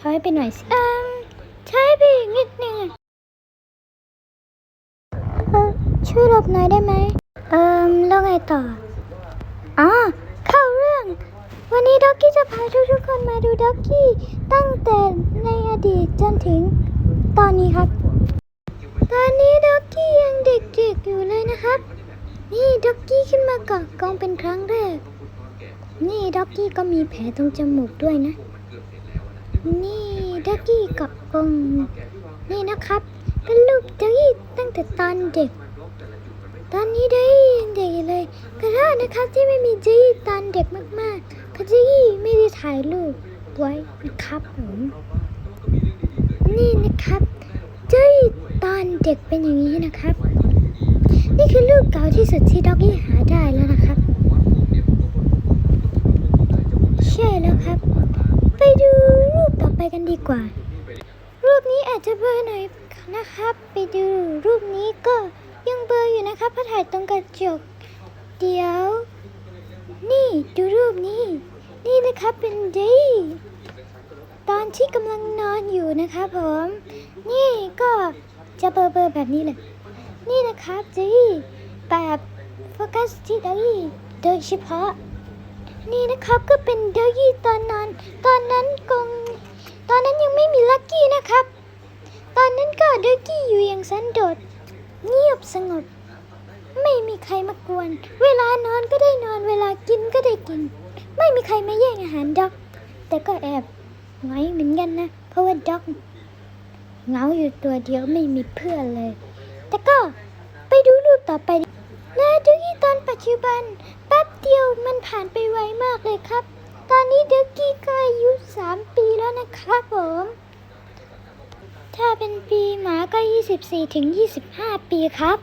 ไปหน่อยสิเอมใช้ไปอีกนิดนึงเออช่วยหลบหน่อยได้ไหมเอิมแล้วไงต่ออ๋อเข้าเรื่อง วันนี้ด็อกกี้จะพาทุกๆคนมาดูด็อกกี้ ตั้งแต่ในอดีตจนถึงตอนนี้ครับ ตอนนี้ด็อกกี้ยังเด็กๆอยู่เลยนะครับ นี่ด็อกกี้ขึ้นมาเกาะกองเป็นครั้งแรก นี่ด็อกกี้ก็มีแผลตรงจมูกด้วยนะ นี่ด็อกกี้กาะกองนี่นะครับ เป็นลูกด็อกกี้ตั้งแต่ตอนเด็ก ตอนนี้ด็อกกี้ยังเด็กอยู่เลยขอโทษนะครับที่ไม่มีด็อกกี้ตอนเด็กมากๆเพราะด็อกกี้ไม่ได้ถ่ายรูปไว้นะครับผมนี่นะครับด็อกกี้ตอนเด็กเป็นอย่างนี้นะครับ นี่คือรูปเก่าที่สุดที่ด็อกกี้หาได้แล้วนะครับ ใช่แล้วครับ ไปดูรูปต่อ ไปกันดีกว่า รูปนี้อาจจะเบลอหน่อยนะครับ ไปดูรูปนี้ก็ยังเบลออยู่นะครับเพราะถ่ายตรงกระจก เดี๋ยว นี่ดูรูปนี้ นี่นะครับเป็นเดย์ตอนที่กำลังนอนอยู่นะครับผม นี่ก็จะเบลอๆแบบนี้เลย นี่นะครับเดย์แบบโฟกัสที่เดย์โดยเฉพาะ นี่นะครับก็เป็นเดอร์ตอนนั้นตอนนั้นกง ตอนนั้นยังไม่มีลักกี้นะครับ ตอนนั้นก็ดอร์กี้อยู่อย่างสันโดษเงียบสงบ ไม่มีใครมากวน เวลานอนก็ได้นอนเวลากินก็ได้กิน ไม่มีใครมาแย่งอาหารด็อก แต่ก็แอบไว้เหมือนกันนะ เพราะว่าด็อกเงาอยู่ตัวเดียวไม่มีเพื่อนเลย แต่ก็ไปดูรูปต่อไปและดอกกี้ตอนปัจจุบันแป๊บเดียวมันผ่านไปไวมากเลยครับ ตอนนี้ดอกกี้ อายุ3ปีแล้วนะครับผม ถ้าเป็นปีหมาก็ 24ถึง25 ปีครับ